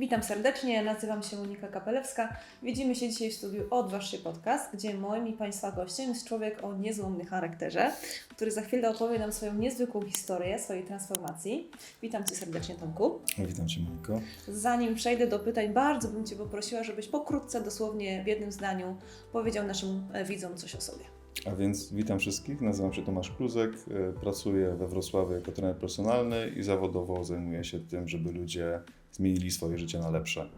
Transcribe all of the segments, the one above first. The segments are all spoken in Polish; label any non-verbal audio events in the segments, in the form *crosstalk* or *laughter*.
Witam serdecznie, nazywam się Monika Kapelewska. Widzimy się dzisiaj w studiu Odważ się Podcast, gdzie moim i Państwa gościem jest człowiek o niezłomnym charakterze, który za chwilę opowie nam swoją niezwykłą historię swojej transformacji. Witam Cię serdecznie, Tomku. Witam Cię, Moniko. Zanim przejdę do pytań, bardzo bym Cię poprosiła, żebyś pokrótce, dosłownie w jednym zdaniu powiedział naszym e, widzom coś o sobie. A więc witam wszystkich. Nazywam się Tomasz Kluzek. e, Pracuję we Wrocławiu jako trener personalny i zawodowo zajmuję się tym, żeby ludzie zmienili swoje życie na lepsze.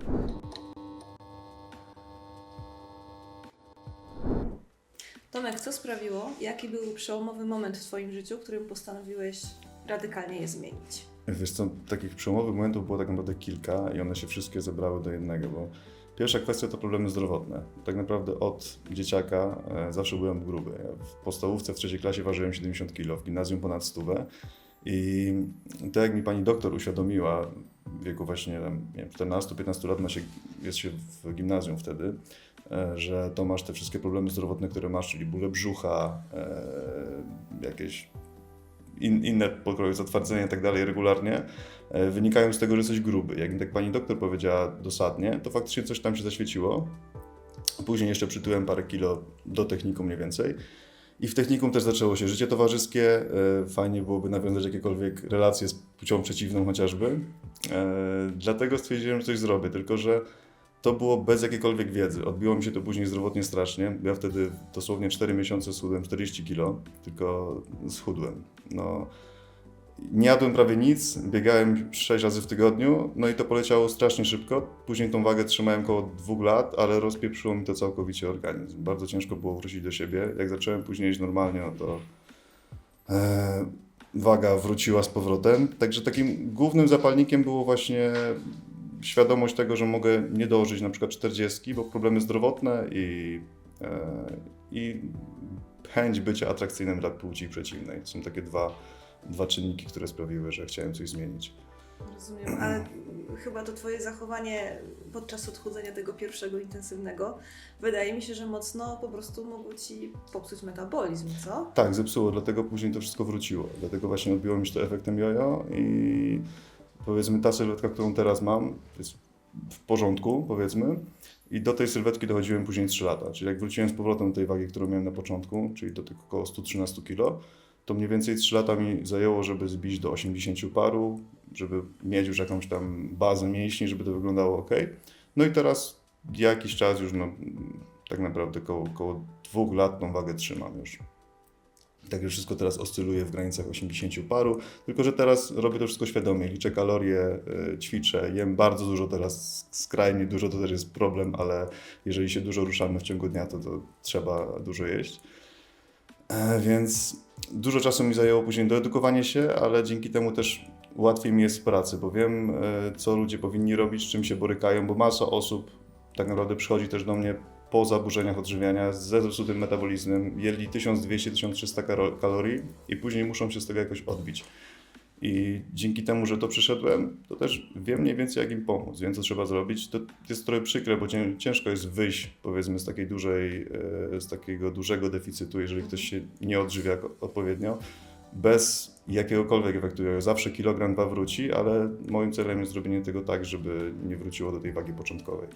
Tomek, co sprawiło, jaki był przełomowy moment w Twoim życiu, którym postanowiłeś radykalnie je zmienić? Wiesz co, takich przełomowych momentów było tak naprawdę kilka i one się wszystkie zebrały do jednego, bo pierwsza kwestia to problemy zdrowotne. Tak naprawdę od dzieciaka e, zawsze byłem gruby. W podstawówce w trzeciej klasie ważyłem 70 kg, w gimnazjum ponad 100 i tak jak mi pani doktor uświadomiła w wieku właśnie tam, nie wiem, 14-15 lat, się, jest się w gimnazjum wtedy, e, że to masz te wszystkie problemy zdrowotne, które masz, czyli bóle brzucha, e, jakieś in, inne pokroje, zatwardzenia i tak dalej regularnie, e, wynikają z tego, że jesteś gruby. Jak mi tak pani doktor powiedziała dosadnie, to faktycznie coś tam się zaświeciło. Później jeszcze przytyłem parę kilo do technikum mniej więcej. I w technikum też zaczęło się życie towarzyskie. E, Fajnie byłoby nawiązać jakiekolwiek relacje z płcią przeciwną chociażby. E, Dlatego stwierdziłem, że coś zrobię, tylko że to było bez jakiejkolwiek wiedzy. Odbiło mi się to później zdrowotnie strasznie. Ja wtedy dosłownie 4 miesiące schudłem 40 kilo, tylko schudłem. No, nie jadłem prawie nic, biegałem 6 razy w tygodniu, no i to poleciało strasznie szybko. Później tą wagę trzymałem około 2 lat, ale rozpieprzyło mi to całkowicie organizm. Bardzo ciężko było wrócić do siebie. Jak zacząłem później jeść normalnie, no to e, waga wróciła z powrotem. Także takim głównym zapalnikiem było właśnie świadomość tego, że mogę nie dożyć na przykład 40, bo problemy zdrowotne i, e, i chęć bycia atrakcyjnym dla płci przeciwnej. Są takie dwa, dwa czynniki, które sprawiły, że chciałem coś zmienić. Rozumiem, ale chyba to Twoje zachowanie podczas odchudzania tego pierwszego intensywnego wydaje mi się, że mocno po prostu mogło Ci popsuć metabolizm, co? Tak, zepsuło, dlatego później to wszystko wróciło. Dlatego właśnie odbiło mi się to efektem jojo i powiedzmy ta sylwetka, którą teraz mam, jest w porządku, powiedzmy. I do tej sylwetki dochodziłem później 3 lata. Czyli jak wróciłem z powrotem do tej wagi, którą miałem na początku, czyli do tych około 113 kg, to mniej więcej 3 lata mi zajęło, żeby zbić do 80 paru, żeby mieć już jakąś tam bazę mięśni, żeby to wyglądało ok. No i teraz jakiś czas już, no, tak naprawdę koło, koło dwóch lat tą wagę trzymam już. Także wszystko teraz oscyluje w granicach 80 paru, tylko że teraz robię to wszystko świadomie, liczę kalorie, y, ćwiczę, jem bardzo dużo teraz, skrajnie dużo to też jest problem, ale jeżeli się dużo ruszamy w ciągu dnia, to, to trzeba dużo jeść. E, Więc dużo czasu mi zajęło później doedukowanie się, ale dzięki temu też łatwiej mi jest w pracy, bo wiem, e, co ludzie powinni robić, z czym się borykają, bo masa osób tak naprawdę przychodzi też do mnie po zaburzeniach odżywiania ze zepsutym metabolizmem, jedli 1200-1300 karo- kalorii i później muszą się z tego jakoś odbić. I dzięki temu, że to przyszedłem, to też wiem mniej więcej, jak im pomóc, wiem, co trzeba zrobić. To jest trochę przykre, bo cię- ciężko jest wyjść, powiedzmy, z takiej dużej, e, z takiego dużego deficytu, jeżeli ktoś się nie odżywia odpowiednio, bez jakiegokolwiek efektu. Zawsze kilogram, dwa wróci, ale moim celem jest zrobienie tego tak, żeby nie wróciło do tej wagi początkowej.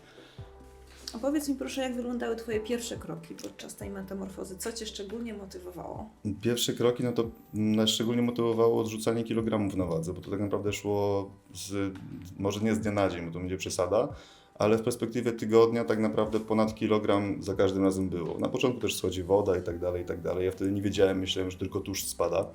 Opowiedz mi proszę, jak wyglądały Twoje pierwsze kroki podczas tej metamorfozy? Co Cię szczególnie motywowało? Pierwsze kroki, no to nas szczególnie motywowało odrzucanie kilogramów na wadze, bo to tak naprawdę szło z, może nie z dnia na dzień, bo to będzie przesada, ale w perspektywie tygodnia tak naprawdę ponad kilogram za każdym razem było. Na początku też schodzi woda i tak dalej, i tak dalej. Ja wtedy nie wiedziałem, myślałem, że tylko tłuszcz spada.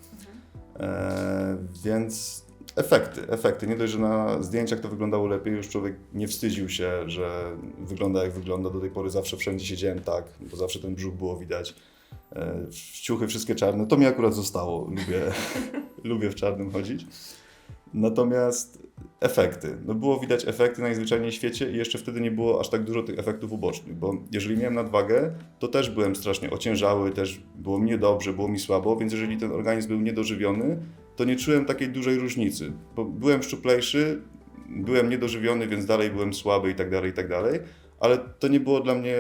E, więc efekty, efekty. Nie dość, że na zdjęciach to wyglądało lepiej, już człowiek nie wstydził się, że wygląda jak wygląda. Do tej pory zawsze wszędzie siedziałem tak, bo zawsze ten brzuch było widać. E, Ciuchy wszystkie czarne. To mi akurat zostało. Lubię, *laughs* lubię w czarnym chodzić. Natomiast efekty. No było widać efekty najzwyczajniej w świecie i jeszcze wtedy nie było aż tak dużo tych efektów ubocznych, bo jeżeli miałem nadwagę, to też byłem strasznie ociężały, też było mi niedobrze, było mi słabo, więc jeżeli ten organizm był niedożywiony, to nie czułem takiej dużej różnicy, bo byłem szczuplejszy, byłem niedożywiony, więc dalej byłem słaby i tak dalej, i tak dalej, ale to nie było dla mnie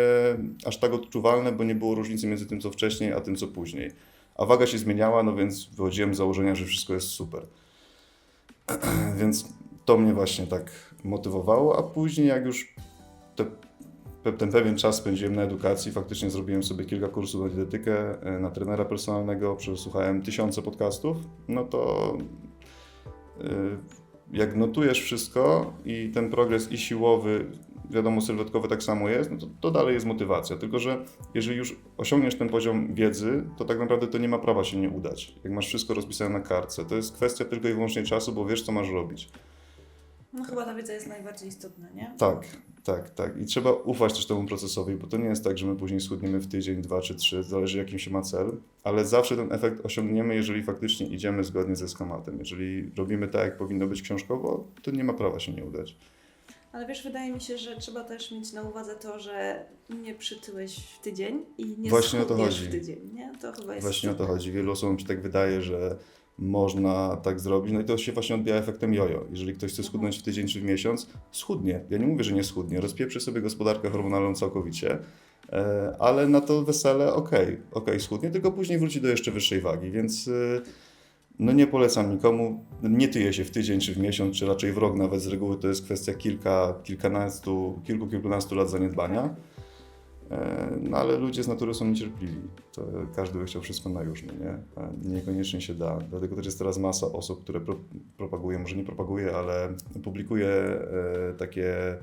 aż tak odczuwalne, bo nie było różnicy między tym, co wcześniej, a tym, co później. A waga się zmieniała, no więc wychodziłem z założenia, że wszystko jest super. *clears throat* Więc to mnie właśnie tak motywowało, a później jak już te, ten pewien czas spędziłem na edukacji, faktycznie zrobiłem sobie kilka kursów na dietetykę, e, na trenera personalnego, przesłuchałem tysiące podcastów, no to y, jak notujesz wszystko i ten progres i siłowy, wiadomo, sylwetkowy tak samo jest, no to, to dalej jest motywacja. Tylko, że jeżeli już osiągniesz ten poziom wiedzy, to tak naprawdę to nie ma prawa się nie udać. Jak masz wszystko rozpisane na kartce, to jest kwestia tylko i wyłącznie czasu, bo wiesz, co masz robić. No chyba ta wiedza jest najbardziej istotna, nie? Tak, tak, tak. I trzeba ufać też temu procesowi, bo to nie jest tak, że my później schudniemy w tydzień, dwa czy trzy, zależy jakim się ma cel, ale zawsze ten efekt osiągniemy, jeżeli faktycznie idziemy zgodnie ze schematem. Jeżeli robimy tak, jak powinno być książkowo, to nie ma prawa się nie udać. Ale wiesz, wydaje mi się, że trzeba też mieć na uwadze to, że nie przytyłeś w tydzień i nie Właśnie o to chodzi. w tydzień, nie? To chyba jest Właśnie o to chodzi. Wielu osobom się tak wydaje, że można tak zrobić, no i to się właśnie odbija efektem jojo. Jeżeli ktoś chce schudnąć w tydzień czy w miesiąc, schudnie. Ja nie mówię, że nie schudnie, rozpieprzy sobie gospodarkę hormonalną całkowicie, e, ale na to wesele okej, okej, schudnie, tylko później wróci do jeszcze wyższej wagi, więc e, no nie polecam nikomu, nie tyje się w tydzień czy w miesiąc, czy raczej w rok nawet z reguły to jest kwestia kilka, kilkunastu, kilku, kilkunastu lat zaniedbania. E, No ale ludzie z natury są niecierpliwi. To każdy by chciał wszystko na już, no nie? Niekoniecznie się da. Dlatego też jest teraz masa osób, które pro, propaguje, może nie propaguje, ale publikuje e, takie.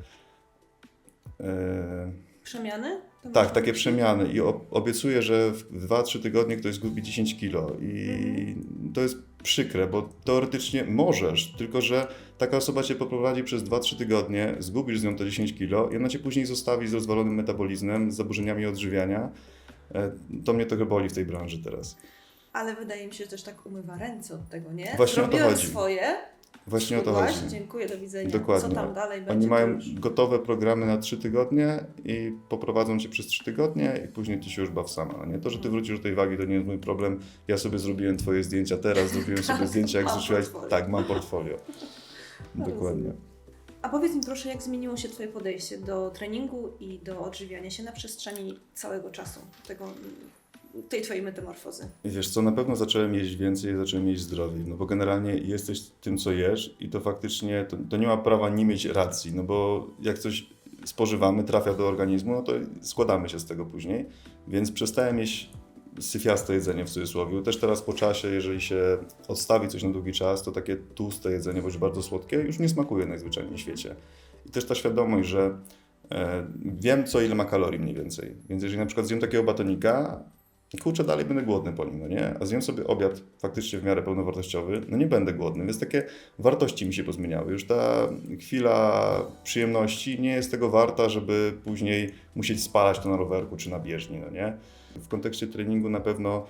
E, Przemiany? To tak, takie przemiany i ob- obiecuje, że w 2-3 tygodnie ktoś zgubi 10 kilo i to jest przykre, bo teoretycznie możesz, tylko że taka osoba cię poprowadzi przez 2-3 tygodnie, zgubisz z nią te 10 kilo i ona cię później zostawi z rozwalonym metabolizmem, z zaburzeniami odżywiania. E, To mnie trochę boli w tej branży teraz. Ale wydaje mi się, że też tak umywa ręce od tego, nie? Właśnie o to chodzi. swoje, Właśnie o to chodzi. dziękuję, do widzenia. Dokładnie. Co tam dalej będzie? Oni mają gotowe programy na 3 tygodnie i poprowadzą cię przez 3 tygodnie i później ty się już baw sama. Nie to, że ty wrócisz do tej wagi, to nie jest mój problem. Ja sobie zrobiłem twoje zdjęcia teraz, zrobiłem sobie *laughs* zdjęcia, jak zrzuciłaś. Tak, mam portfolio. *laughs* Dokładnie. A powiedz mi proszę, jak zmieniło się Twoje podejście do treningu i do odżywiania się na przestrzeni całego czasu, tego, tej Twojej metamorfozy? Wiesz co, na pewno zacząłem jeść więcej, zacząłem jeść zdrowiej, no bo generalnie jesteś tym, co jesz i to faktycznie, to, to nie ma prawa nie mieć racji, no bo jak coś spożywamy, trafia do organizmu, no to składamy się z tego później, więc przestałem jeść syfiaste jedzenie w cudzysłowie. Też teraz po czasie, jeżeli się odstawi coś na długi czas, to takie tłuste jedzenie, bądź bardzo słodkie, już nie smakuje najzwyczajniej w świecie. I też ta świadomość, że e, wiem co ile ma kalorii mniej więcej, więc jeżeli na przykład zjem takiego batonika, kurczę, dalej będę głodny po nim, no nie? A zjem sobie obiad faktycznie w miarę pełnowartościowy, no nie będę głodny, więc takie wartości mi się pozmieniały. Już ta chwila przyjemności nie jest tego warta, żeby później musieć spalać to na rowerku czy na bieżni, no nie? W kontekście treningu na pewno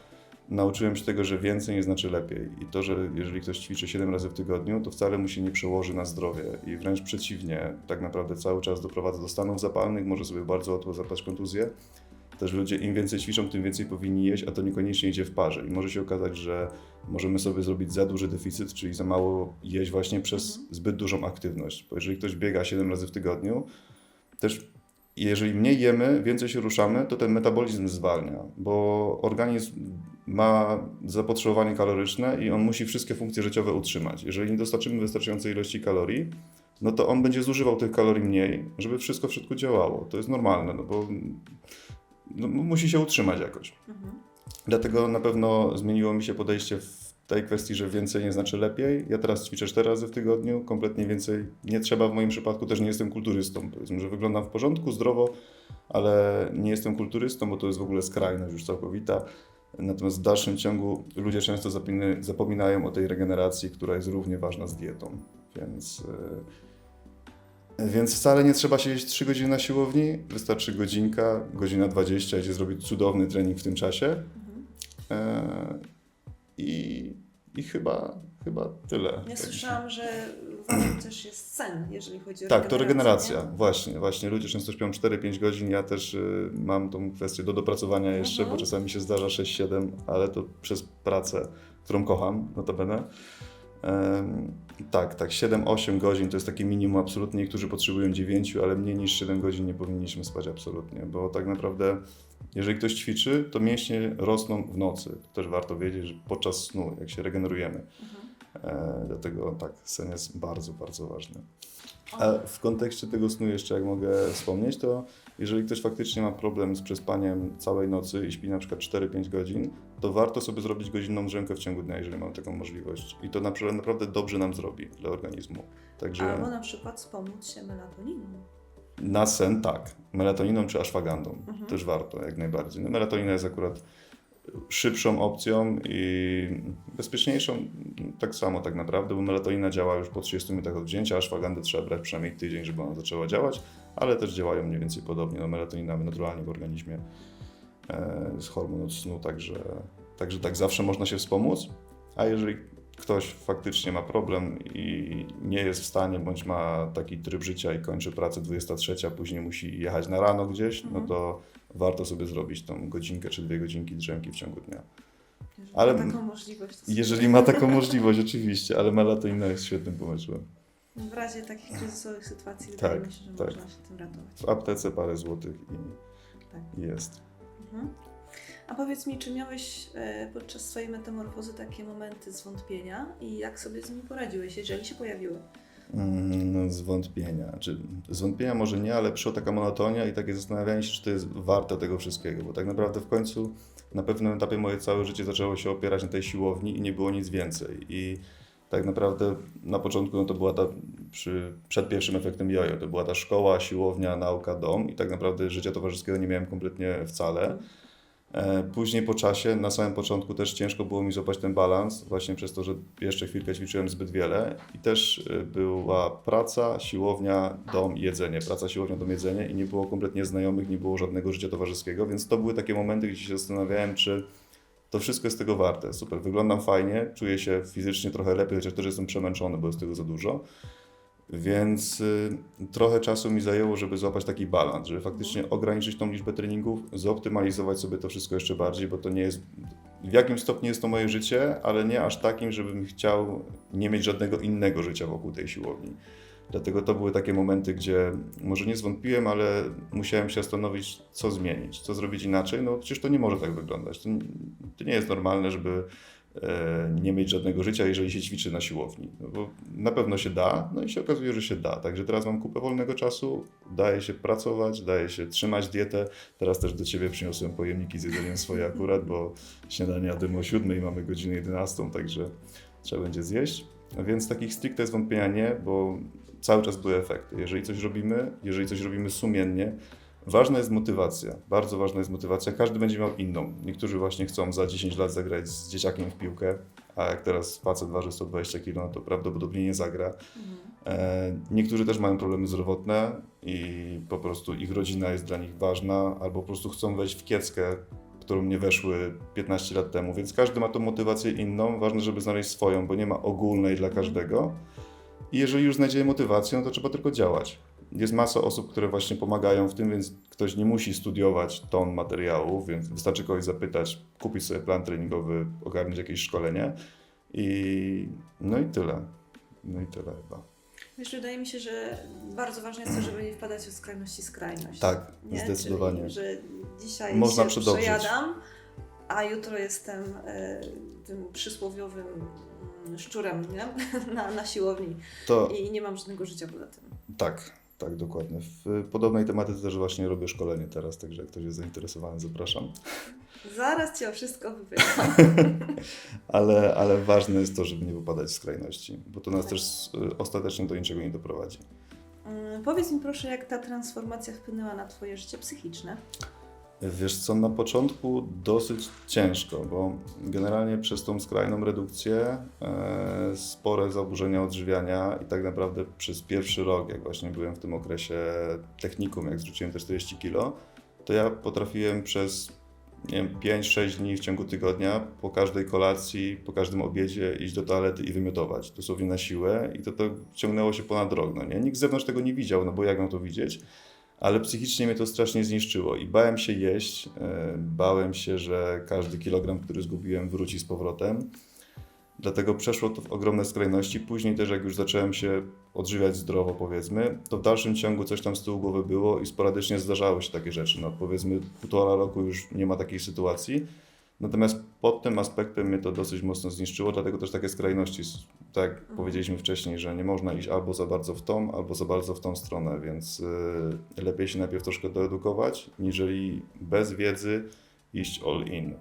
nauczyłem się tego, że więcej nie znaczy lepiej. I to, że jeżeli ktoś ćwiczy 7 razy w tygodniu, to wcale mu się nie przełoży na zdrowie. I wręcz przeciwnie, tak naprawdę cały czas doprowadza do stanów zapalnych, może sobie bardzo łatwo zapać kontuzję. Też ludzie im więcej ćwiczą, tym więcej powinni jeść, a to niekoniecznie idzie w parze. I może się okazać, że możemy sobie zrobić za duży deficyt, czyli za mało jeść właśnie przez zbyt dużą aktywność. Bo jeżeli ktoś biega 7 razy w tygodniu, też jeżeli mniej jemy, więcej się ruszamy, to ten metabolizm zwalnia, bo organizm ma zapotrzebowanie kaloryczne i on musi wszystkie funkcje życiowe utrzymać. Jeżeli nie dostarczymy wystarczającej ilości kalorii, no to on będzie zużywał tych kalorii mniej, żeby wszystko w środku działało. To jest normalne, no bo no, musi się utrzymać jakoś. Mhm. Dlatego na pewno zmieniło mi się podejście w tej kwestii, że więcej nie znaczy lepiej. Ja teraz ćwiczę 4 razy w tygodniu, kompletnie więcej nie trzeba w moim przypadku, też nie jestem kulturystą. Powiedzmy, że wyglądam w porządku, zdrowo, ale nie jestem kulturystą, bo to jest w ogóle skrajność już całkowita. Natomiast w dalszym ciągu ludzie często zapominają o tej regeneracji, która jest równie ważna z dietą. Więc, yy, więc wcale nie trzeba siedzieć 3 godziny na siłowni, wystarczy godzinka, godzina 20, idzie zrobić cudowny trening w tym czasie. Mhm. I, i chyba, chyba tyle. Ja słyszałam, że ważny też jest sen, jeżeli chodzi o Tak, to regeneracja, nie? właśnie, właśnie. Ludzie często śpią 4-5 godzin, ja też y, mam tą kwestię do dopracowania jeszcze, Mhm. bo czasami się zdarza 6-7, ale to przez pracę, którą kocham, notabene. Em, tak, tak, 7-8 godzin to jest takie minimum absolutnie, niektórzy potrzebują 9, ale mniej niż 7 godzin nie powinniśmy spać absolutnie, bo tak naprawdę jeżeli ktoś ćwiczy, to mięśnie rosną w nocy. To też warto wiedzieć, że podczas snu, jak się regenerujemy. Mhm. E, dlatego tak, sen jest bardzo, bardzo ważny. A w kontekście tego snu jeszcze, jak mogę wspomnieć, to jeżeli ktoś faktycznie ma problem z przespaniem całej nocy i śpi na przykład 4-5 godzin, to warto sobie zrobić godzinną drzemkę w ciągu dnia, jeżeli mam taką możliwość. I to naprawdę, dobrze nam zrobi dla organizmu. Także Albo na przykład wspomóc się melatoniną. na sen tak. Melatoniną czy ashwagandą Mhm. też warto, jak najbardziej. No, melatonina jest akurat szybszą opcją i bezpieczniejszą tak samo tak naprawdę, bo melatonina działa już po 30 minutach od wzięcia, a ashwagandę trzeba brać przynajmniej tydzień, żeby ona zaczęła działać, ale też działają mniej więcej podobnie. No, melatonina naturalnie w organizmie e, jest hormon od snu, także, także tak zawsze można się wspomóc, a jeżeli ktoś faktycznie ma problem i nie jest w stanie, bądź ma taki tryb życia i kończy pracę 23, a później musi jechać na rano gdzieś, no Mhm. to warto sobie zrobić tą godzinkę czy dwie godzinki drzemki w ciągu dnia. Jeżeli Ale- ma taką możliwość. Jeżeli ma taką *laughs* możliwość, oczywiście, ale melatonina jest świetnym pomysłem. W razie takich kryzysowych sytuacji wydaje Tak, mi się, że tak. można się tym ratować. W aptece parę złotych Tak. i jest. Mhm. A powiedz mi, czy miałeś e, podczas swojej metamorfozy takie momenty zwątpienia i jak sobie z nimi poradziłeś, jeżeli się pojawiły? Mm, zwątpienia. Czy zwątpienia może nie, ale przyszła taka monotonia i takie zastanawianie się, czy to jest warte tego wszystkiego, bo tak naprawdę w końcu na pewnym etapie moje całe życie zaczęło się opierać na tej siłowni i nie było nic więcej. I tak naprawdę na początku no to była ta, przy, przed pierwszym efektem jojo, to była ta szkoła, siłownia, nauka, dom i tak naprawdę życia towarzyskiego nie miałem kompletnie wcale. E, Później po czasie, na samym początku też ciężko było mi złapać ten balans, właśnie przez to, że jeszcze chwilkę ćwiczyłem zbyt wiele i też e, była praca, siłownia, dom jedzenie. Praca, siłownia, dom, jedzenie i nie było kompletnie znajomych, nie było żadnego życia towarzyskiego, więc to były takie momenty, gdzie się zastanawiałem, czy to wszystko jest tego warte. Super, wyglądam fajnie, czuję się fizycznie trochę lepiej, chociaż też jestem przemęczony, bo jest tego za dużo. Więc y, trochę czasu mi zajęło, żeby złapać taki balans, żeby faktycznie ograniczyć tą liczbę treningów, zoptymalizować sobie to wszystko jeszcze bardziej, bo to nie jest. W jakim stopniu jest to moje życie, ale nie aż takim, żebym chciał nie mieć żadnego innego życia wokół tej siłowni. Dlatego to były takie momenty, gdzie może nie zwątpiłem, ale musiałem się zastanowić, co zmienić, co zrobić inaczej. No przecież to nie może tak wyglądać. To, to nie jest normalne, żeby e, nie mieć żadnego życia, jeżeli się ćwiczy na siłowni. No bo na pewno się da, no i się okazuje, że się da. Także teraz mam kupę wolnego czasu, daje się pracować, daje się trzymać dietę. Teraz też do Ciebie przyniosłem pojemniki z jedzeniem swoje akurat, bo śniadanie jadłem o 7 i mamy godzinę 11, także trzeba będzie zjeść. Więc takich stricte zwątpienia nie, bo cały czas były efekty. Jeżeli coś robimy, jeżeli coś robimy sumiennie, Ważna jest motywacja, bardzo ważna jest motywacja. Każdy będzie miał inną. Niektórzy właśnie chcą za 10 lat zagrać z dzieciakiem w piłkę, a jak teraz facet waży 120 kg, no to prawdopodobnie nie zagra. E, niektórzy też mają problemy zdrowotne i po prostu ich rodzina jest dla nich ważna, albo po prostu chcą wejść w kieckę, którą nie weszły 15 lat temu, więc każdy ma tą motywację inną. Ważne, żeby znaleźć swoją, bo nie ma ogólnej dla każdego. I jeżeli już znajdziemy motywację, no to trzeba tylko działać. Jest masa osób, które właśnie pomagają w tym, więc ktoś nie musi studiować ton materiałów, więc wystarczy kogoś zapytać, kupić sobie plan treningowy, ogarnąć jakieś szkolenie i no i tyle. No i tyle chyba. Wiesz, wydaje mi się, że bardzo ważne jest to, żeby nie wpadać w skrajności skrajność. Tak, Nie? zdecydowanie. Czyli, że dzisiaj Można się przejadam, a jutro jestem e, tym przysłowiowym szczurem nie? *laughs* Na, na siłowni To i nie mam żadnego życia poza tym. tak, tak, dokładnie. W podobnej tematyce też właśnie robię szkolenie teraz, także jak ktoś jest zainteresowany, zapraszam. *laughs* Zaraz Cię o wszystko wypytam. *laughs* Ale, ale ważne jest to, żeby nie wypadać w skrajności, bo to nas Tak. też y, ostatecznie do niczego nie doprowadzi. Mm, Powiedz mi proszę, jak ta transformacja wpłynęła na Twoje życie psychiczne? Wiesz co, na początku dosyć ciężko, bo generalnie przez tą skrajną redukcję e, spore zaburzenia odżywiania i tak naprawdę przez pierwszy rok, jak właśnie byłem w tym okresie technikum, jak zrzuciłem te 40 kilo, to ja potrafiłem przez nie wiem, 5-6 dni w ciągu tygodnia po każdej kolacji, po każdym obiedzie iść do toalety i wymiotować, dosłownie na siłę i to, to ciągnęło się ponad rok. No nie? Nikt z zewnątrz tego nie widział, no bo jak miał to widzieć? Ale psychicznie mnie to strasznie zniszczyło i bałem się jeść, e, bałem się, że każdy kilogram, który zgubiłem, wróci z powrotem. Dlatego przeszło to w ogromne skrajności. Później też, jak już zacząłem się odżywiać zdrowo, powiedzmy, to w dalszym ciągu coś tam z tyłu głowy było i sporadycznie zdarzały się takie rzeczy. No, powiedzmy, półtora roku już nie ma takiej sytuacji. Natomiast pod tym aspektem mnie to dosyć mocno zniszczyło, dlatego też takie skrajności, tak jak Mhm. powiedzieliśmy wcześniej, że nie można iść albo za bardzo w tą, albo za bardzo w tą stronę, więc y, lepiej się najpierw troszkę doedukować, niżeli bez wiedzy iść all in.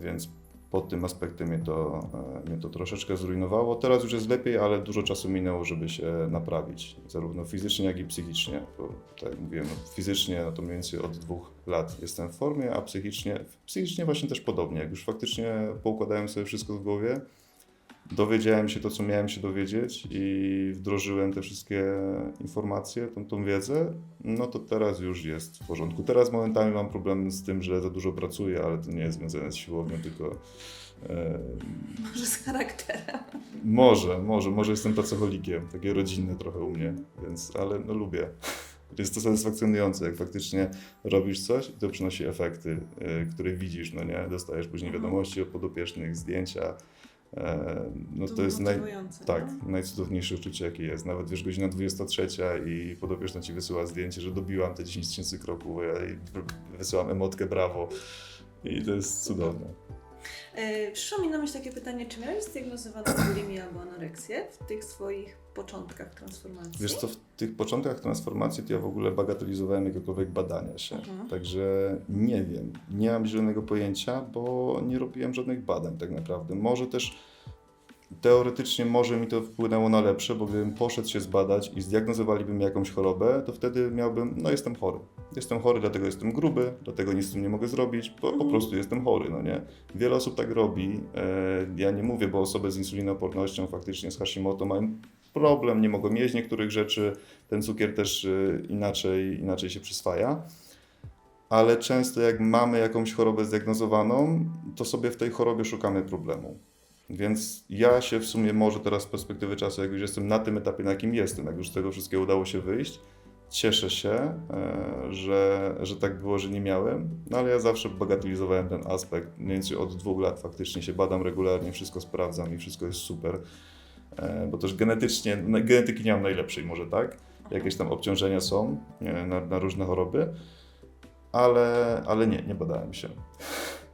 Więc pod tym aspektem mnie to, e, mnie to troszeczkę zrujnowało. Teraz już jest lepiej, ale dużo czasu minęło, żeby się naprawić, zarówno fizycznie, jak i psychicznie. Bo, tak jak mówiłem, no, fizycznie to mniej więcej od dwóch lat jestem w formie, a psychicznie, psychicznie właśnie też podobnie. Jak już faktycznie poukładałem sobie wszystko w głowie, dowiedziałem się to, co miałem się dowiedzieć i wdrożyłem te wszystkie informacje, tą, tą wiedzę, no to teraz już jest w porządku. Teraz momentami mam problem z tym, że za dużo pracuję, ale to nie jest związane z siłownią, tylko e, Może z charakterem. może, może, może jestem pracocholikiem, takie rodzinne trochę u mnie, więc, ale no lubię. Jest to satysfakcjonujące, jak faktycznie robisz coś i to przynosi efekty, y, które widzisz, no nie? Dostajesz później Mhm. wiadomości od podopiecznych, zdjęcia. E, no to, To jest naj, tak, no. najcudowniejsze uczucie, jakie jest. Nawet wiesz, godzina 23 i podopieczna ci wysyła zdjęcie, że dobiłam te 10 tysięcy kroków, ja wysyłam emotkę brawo. I to jest cudowne. Yy, przyszło mi na myśl takie pytanie, czy miałeś zdiagnozowaną bulimię albo anoreksję w tych swoich początkach transformacji? Wiesz co, w tych początkach transformacji to ja w ogóle bagatelizowałem jakiekolwiek badania się. Mhm. Także nie wiem, nie mam zielonego pojęcia, bo nie robiłem żadnych badań tak naprawdę. Może też teoretycznie może mi to wpłynęło na lepsze, bo gdybym poszedł się zbadać i zdiagnozowaliby mi jakąś chorobę, to wtedy miałbym, no jestem chory. Jestem chory, dlatego jestem gruby, dlatego nic z tym nie mogę zrobić, bo po Mhm. prostu jestem chory, no nie? Wiele osób tak robi. E, Ja nie mówię, bo osoby z insulinoopornością faktycznie z Hashimoto mają problem, nie mogą jeść niektórych rzeczy, ten cukier też e, inaczej, inaczej się przyswaja. Ale często jak mamy jakąś chorobę zdiagnozowaną, to sobie w tej chorobie szukamy problemu. Więc ja się w sumie może teraz z perspektywy czasu, jak już jestem na tym etapie, na jakim jestem, jak już z tego wszystkiego udało się wyjść, cieszę się, e, że, że tak było, że nie miałem, no ale ja zawsze bagatelizowałem ten aspekt. Mniej więcej od dwóch lat faktycznie się badam regularnie, wszystko sprawdzam i wszystko jest super. E, Bo też genetycznie, genetyki nie mam najlepszej może tak, jakieś tam obciążenia są e, na, na różne choroby, ale, ale nie, nie badałem się,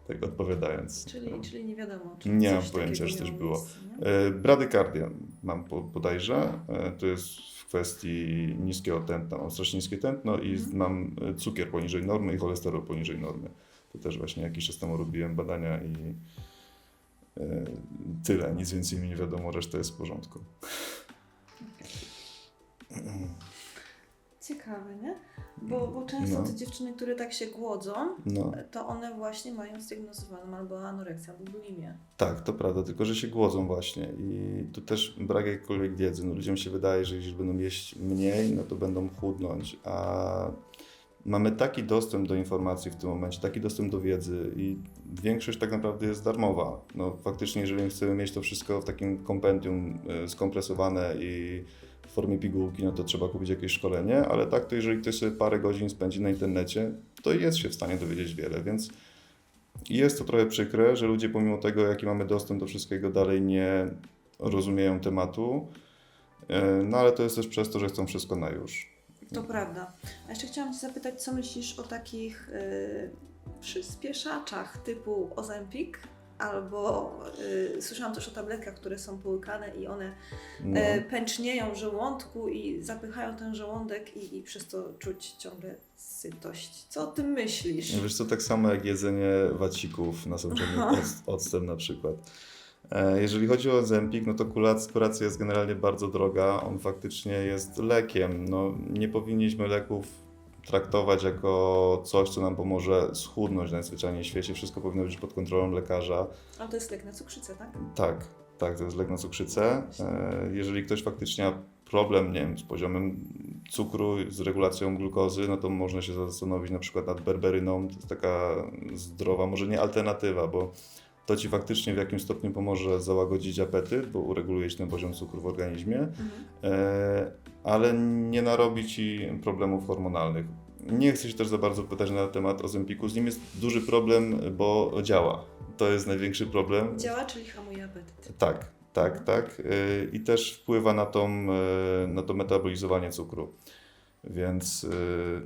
tak odpowiadając. Czyli, czyli nie wiadomo, czy Nie mam pojęcia, że coś było. miejsce, nie? Bradykardię mam bodajże. E, To jest w kwestii niskiego tętna. Mam strasznie niskie tętno i Mhm. mam e, cukier poniżej normy i cholesterol poniżej normy. To też właśnie jakiś czas temu robiłem badania i e, tyle. Nic więcej mi nie wiadomo, reszta jest w porządku. Ciekawe, nie? Bo, bo często No. te dziewczyny, które tak się głodzą, No. to one właśnie mają zdiagnozowaną albo anoreksję, albo bulimię. Tak, to prawda, tylko że się głodzą właśnie i tu też brak jakiejkolwiek wiedzy. No, ludziom się wydaje, że jeśli będą jeść mniej, no to będą chudnąć, a mamy taki dostęp do informacji w tym momencie, taki dostęp do wiedzy i większość tak naprawdę jest darmowa. No faktycznie, jeżeli chcemy mieć to wszystko w takim kompendium e, skompresowane i w formie pigułki, no to trzeba kupić jakieś szkolenie, ale tak to jeżeli ktoś sobie parę godzin spędzi na internecie, to jest się w stanie dowiedzieć wiele, więc jest to trochę przykre, że ludzie pomimo tego, jaki mamy dostęp do wszystkiego, dalej nie rozumieją tematu. E, No ale to jest też przez to, że chcą wszystko na już. To prawda. A jeszcze chciałam Cię zapytać, co myślisz o takich y, przyspieszaczach typu Ozempic? Albo y, słyszałam też o tabletkach, które są połykane i one No. e, pęcznieją w żołądku i zapychają ten żołądek i, i przez to czuć ciągle sytość. Co o tym myślisz? Wiesz co, tak samo jak jedzenie wacików Aha. oc- octem na przykład. E, Jeżeli chodzi o Ozempik, no to kurac- kuracja jest generalnie bardzo droga. On faktycznie jest lekiem. No, nie powinniśmy leków traktować jako coś, co nam pomoże schudnąć najzwyczajniej w świecie. Wszystko powinno być pod kontrolą lekarza. Ale to jest lek na cukrzycę, tak? Tak, tak, to jest lek na cukrzycę. E, Jeżeli ktoś faktycznie ma problem, nie wiem, z poziomem cukru, z regulacją glukozy, no to można się zastanowić na przykład nad berberyną. To jest taka zdrowa, może nie alternatywa, bo to Ci faktycznie w jakimś stopniu pomoże załagodzić apetyt, bo ureguluje Ci ten poziom cukru w organizmie, Mhm. e, ale nie narobi Ci problemów hormonalnych. Nie chcę się też za bardzo pytać na temat Ozempiku. Z nim jest duży problem, bo działa. To jest największy problem. Działa, czyli hamuje apetyt. Tak, tak, tak. Y, I też wpływa na, tą, y, na to metabolizowanie cukru. Więc y,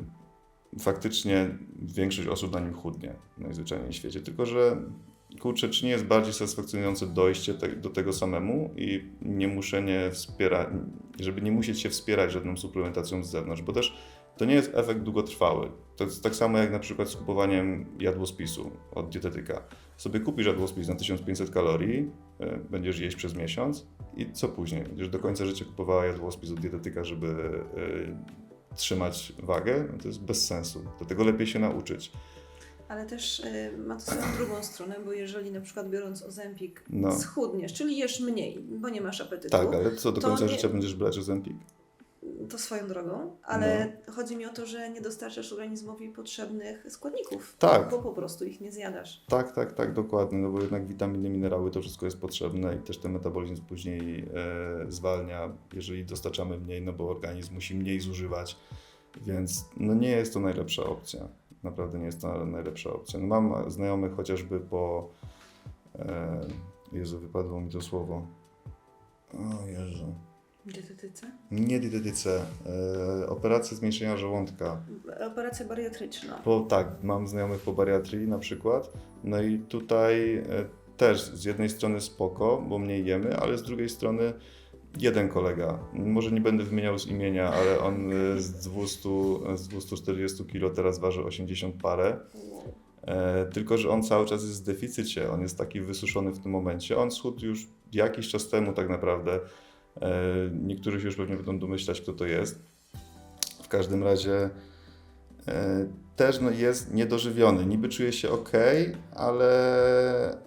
faktycznie większość osób na nim chudnie najzwyczajniej w świecie. Tylko, że kurczę, czy nie jest bardziej satysfakcjonujące dojście te, do tego samemu i nie muszenie wspierać, żeby nie musieć się wspierać żadną suplementacją z zewnątrz, bo też to nie jest efekt długotrwały. To jest tak samo jak na przykład z kupowaniem jadłospisu od dietetyka. Sobie kupisz jadłospis na 1500 kalorii, y, będziesz jeść przez miesiąc i co później? Będziesz do końca życia kupowała jadłospis od dietetyka, żeby y, trzymać wagę? No to jest bez sensu. Dlatego lepiej się nauczyć. Ale też y, ma to swoją drugą stronę, bo jeżeli na przykład biorąc ozempik No. schudniesz, czyli jesz mniej, bo nie masz apetytu, Tak, ale co, do końca nie- życia będziesz brać Ozempik? to swoją drogą, ale No. chodzi mi o to, że nie dostarczasz organizmowi potrzebnych składników, Tak. bo po prostu ich nie zjadasz. Tak, tak, tak, dokładnie, no bo jednak witaminy, minerały, to wszystko jest potrzebne i też ten metabolizm później e, zwalnia, jeżeli dostarczamy mniej, no bo organizm musi mniej zużywać, więc no nie jest to najlepsza opcja. Naprawdę nie jest to najlepsza opcja. No mam znajomych chociażby po... E, Jezu, wypadło mi to słowo. O Jezu. Dietetyce? Nie dietetyce, e, operacje zmniejszenia żołądka. Operacja bariatryczna. Po, tak, mam znajomych po bariatrii na przykład. No i tutaj e, też z jednej strony spoko, bo mniej jemy, ale z drugiej strony jeden kolega, może nie będę wymieniał z imienia, ale on e, z 200, z 240 kg teraz waży 80 parę. E, tylko, że on cały czas jest w deficycie, on jest taki wysuszony w tym momencie. On schudł już jakiś czas temu tak naprawdę. E, niektórzy już pewnie będą domyślać, kto to jest. W każdym razie e, też no, jest niedożywiony. Niby czuje się ok, ale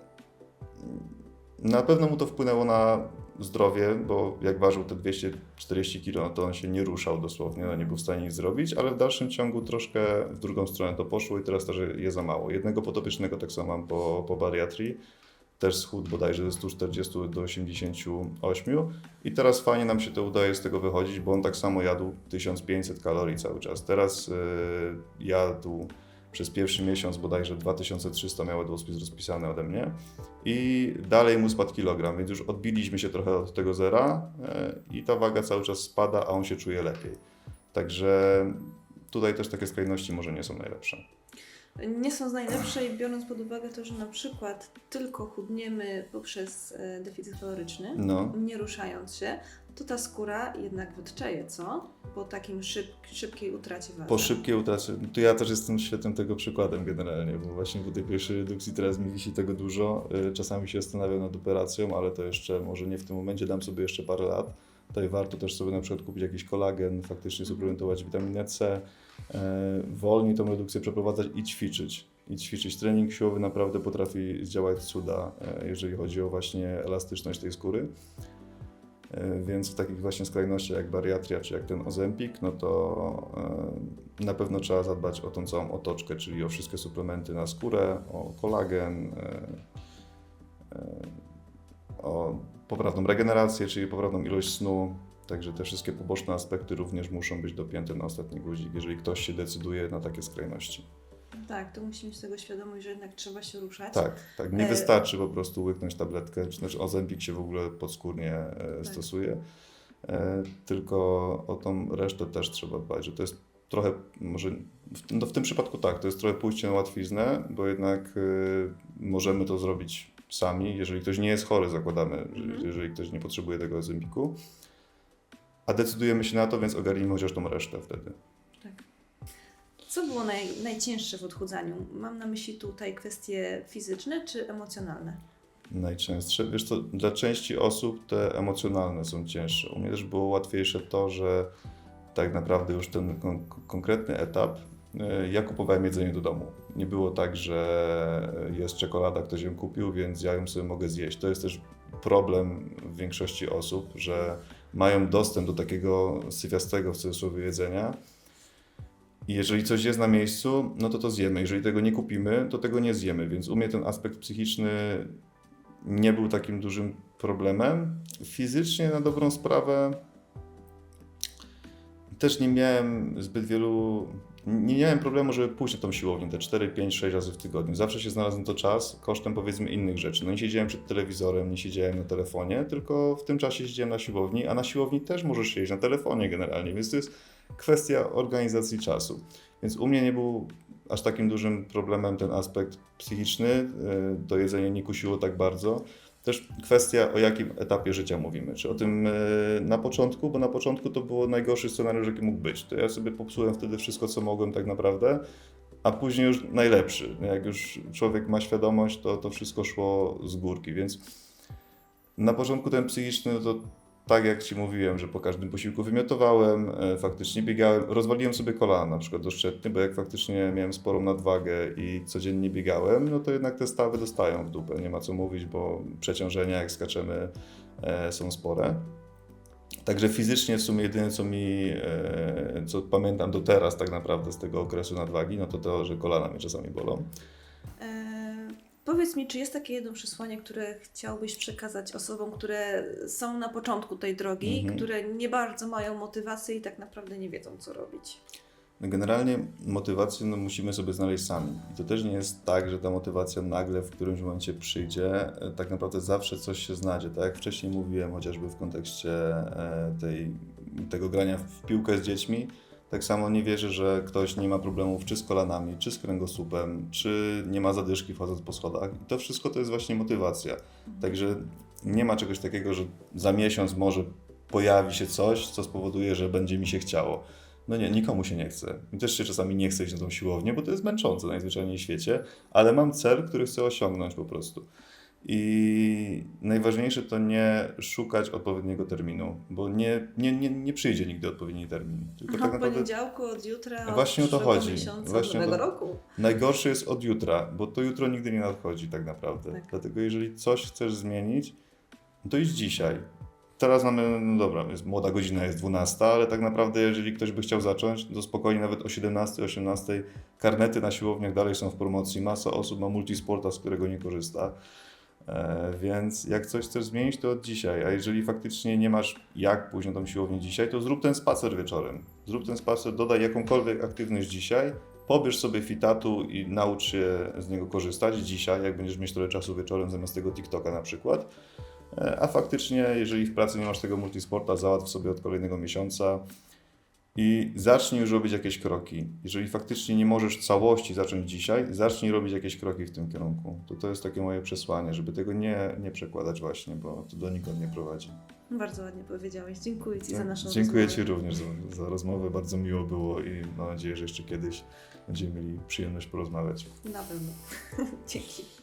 na pewno mu to wpłynęło na zdrowie, bo jak ważył te 240 kg, no to on się nie ruszał dosłownie, no nie był w stanie nic zrobić, ale w dalszym ciągu troszkę w drugą stronę to poszło i teraz też je za mało. Jednego podopiecznego tak samo mam po, po bariatrii, też schudł bodajże ze 140 do 88 i teraz fajnie nam się to udaje z tego wychodzić, bo on tak samo jadł 1500 kalorii cały czas. Teraz yy, jadł przez pierwszy miesiąc bodajże 2300 miał jadłospis rozpisany ode mnie i dalej mu spadł kilogram, więc już odbiliśmy się trochę od tego zera yy, i ta waga cały czas spada, a on się czuje lepiej. Także tutaj też takie skrajności może nie są najlepsze. Nie są z najlepszej, biorąc pod uwagę to, że na przykład tylko chudniemy poprzez e, deficyt kaloryczny, No. nie ruszając się, to ta skóra jednak wytczeje, co? Po takim szyb, szybkiej utracie waży. Po szybkiej utracie, to ja też jestem świetnym tego przykładem generalnie, bo właśnie po tej pierwszej redukcji teraz mi wisi tego dużo. Y, Czasami się zastanawiam nad operacją, ale to jeszcze może nie w tym momencie, dam sobie jeszcze parę lat. Tutaj warto też sobie na przykład kupić jakiś kolagen, faktycznie suplementować witaminę C, e, wolniej tą redukcję przeprowadzać i ćwiczyć. I ćwiczyć. Trening siłowy naprawdę potrafi zdziałać cuda, e, jeżeli chodzi o właśnie elastyczność tej skóry. E, Więc w takich właśnie skrajnościach jak bariatria czy jak ten ozempik, no to e, na pewno trzeba zadbać o tą całą otoczkę, czyli o wszystkie suplementy na skórę, o kolagen, e, o poprawną regenerację, czyli poprawną ilość snu. Także te wszystkie poboczne aspekty również muszą być dopięte na ostatni guzik, jeżeli ktoś się decyduje na takie skrajności. Tak, to musimy mieć tego świadomość, że jednak trzeba się ruszać. Tak, tak. Nie E, wystarczy po prostu łyknąć tabletkę, czy znaczy ozempik się w ogóle podskórnie e, Tak. stosuje, e, tylko o tą resztę też trzeba dbać, że to jest trochę, może, w, no w tym przypadku tak, to jest trochę pójście na łatwiznę, bo jednak możemy to zrobić sami, jeżeli ktoś nie jest chory, zakładamy, Mhm. jeżeli ktoś nie potrzebuje tego ozempiku, a decydujemy się na to, więc ogarnijmy chociaż tą resztę wtedy. Co było naj, najcięższe w odchudzaniu? Mam na myśli tutaj kwestie fizyczne czy emocjonalne? Najczęstsze. Wiesz co, dla części osób te emocjonalne są cięższe. U mnie też było łatwiejsze to, że tak naprawdę już ten kon- konkretny etap, e, ja kupowałem jedzenie do domu. Nie było tak, że jest czekolada, ktoś ją kupił, więc ja ją sobie mogę zjeść. To jest też problem większości osób, że mają dostęp do takiego syfiastego w cudzysłowie jedzenia. I jeżeli coś jest na miejscu, no to to zjemy. Jeżeli tego nie kupimy, to tego nie zjemy. Więc u mnie ten aspekt psychiczny nie był takim dużym problemem. Fizycznie na dobrą sprawę też nie miałem zbyt wielu. Nie miałem problemu, żeby pójść na tą siłownię te 4, 5, 6 razy w tygodniu. Zawsze się znalazł na to czas kosztem powiedzmy innych rzeczy. No nie siedziałem przed telewizorem, nie siedziałem na telefonie, tylko w tym czasie siedziałem na siłowni, a na siłowni też możesz siedzieć na telefonie generalnie, więc to jest kwestia organizacji czasu. Więc u mnie nie był aż takim dużym problemem ten aspekt psychiczny, to jedzenie nie kusiło tak bardzo. Też kwestia, o jakim etapie życia mówimy. Czy o tym y, na początku, bo na początku to było najgorszy scenariusz, jaki mógł być. To ja sobie popsułem wtedy wszystko, co mogłem tak naprawdę, a później już najlepszy. Jak już człowiek ma świadomość, to to wszystko szło z górki, więc na początku ten psychiczny, no to tak jak Ci mówiłem, że po każdym posiłku wymiotowałem, e, faktycznie biegałem, rozwaliłem sobie kolana na przykład doszczętnie, bo jak faktycznie miałem sporą nadwagę i codziennie biegałem, no to jednak te stawy dostają w dupę, nie ma co mówić, bo przeciążenia jak skaczemy e, są spore. Także fizycznie w sumie jedyne co mi, e, co pamiętam do teraz tak naprawdę z tego okresu nadwagi, no to to, że kolana mnie czasami bolą. Powiedz mi, czy jest takie jedno przesłanie, które chciałbyś przekazać osobom, które są na początku tej drogi, Mhm. które nie bardzo mają motywacji i tak naprawdę nie wiedzą, co robić? No Generalnie motywację no, musimy sobie znaleźć sami. I to też nie jest tak, że ta motywacja nagle w którymś momencie przyjdzie. E, Tak naprawdę zawsze coś się znajdzie. Tak jak wcześniej mówiłem, chociażby w kontekście e, tej, tego grania w piłkę z dziećmi, tak samo nie wierzę, że ktoś nie ma problemów czy z kolanami, czy z kręgosłupem, czy nie ma zadyszki wchodząc po schodach. I to wszystko to jest właśnie motywacja. Także nie ma czegoś takiego, że za miesiąc może pojawi się coś, co spowoduje, że będzie mi się chciało. No nie, nikomu się nie chce. Mi też się czasami nie chce iść na tą siłownię, bo to jest męczące najzwyczajniej w świecie, ale mam cel, który chcę osiągnąć po prostu. I najważniejsze to nie szukać odpowiedniego terminu, bo nie, nie, nie, nie przyjdzie nigdy odpowiedni termin. Tylko Aha, tak w naprawdę poniedziałku, od jutra, od Właśnie o to chodzi. miesiąca, Właśnie to- roku. Najgorsze jest od jutra, bo to jutro nigdy nie nadchodzi tak naprawdę. Tak. Dlatego jeżeli coś chcesz zmienić, to idź dzisiaj. Teraz mamy, no dobra, jest młoda godzina, jest 12, ale tak naprawdę jeżeli ktoś by chciał zacząć, to spokojnie nawet o 17, 18 karnety na siłowniach dalej są w promocji. Masa osób ma multisporta, z którego nie korzysta. E, więc jak coś chcesz zmienić, to od dzisiaj. A jeżeli faktycznie nie masz jak pójść na tą siłownię dzisiaj, to zrób ten spacer wieczorem. Zrób ten spacer, dodaj jakąkolwiek aktywność dzisiaj, pobierz sobie fitatu i naucz się z niego korzystać dzisiaj, jak będziesz mieć trochę czasu wieczorem zamiast tego TikToka na przykład. E, A faktycznie, jeżeli w pracy nie masz tego multisporta, załatw sobie od kolejnego miesiąca i zacznij już robić jakieś kroki. Jeżeli faktycznie nie możesz całości zacząć dzisiaj, zacznij robić jakieś kroki w tym kierunku. To, to jest takie moje przesłanie, żeby tego nie, nie przekładać właśnie, bo to do nikąd nie prowadzi. Bardzo ładnie powiedziałeś. Dziękuję Ci za naszą No, Dziękuję rozmowę. Ci również za, za rozmowę, bardzo miło było i mam nadzieję, że jeszcze kiedyś będziemy mieli przyjemność porozmawiać. Na pewno. *laughs* Dzięki.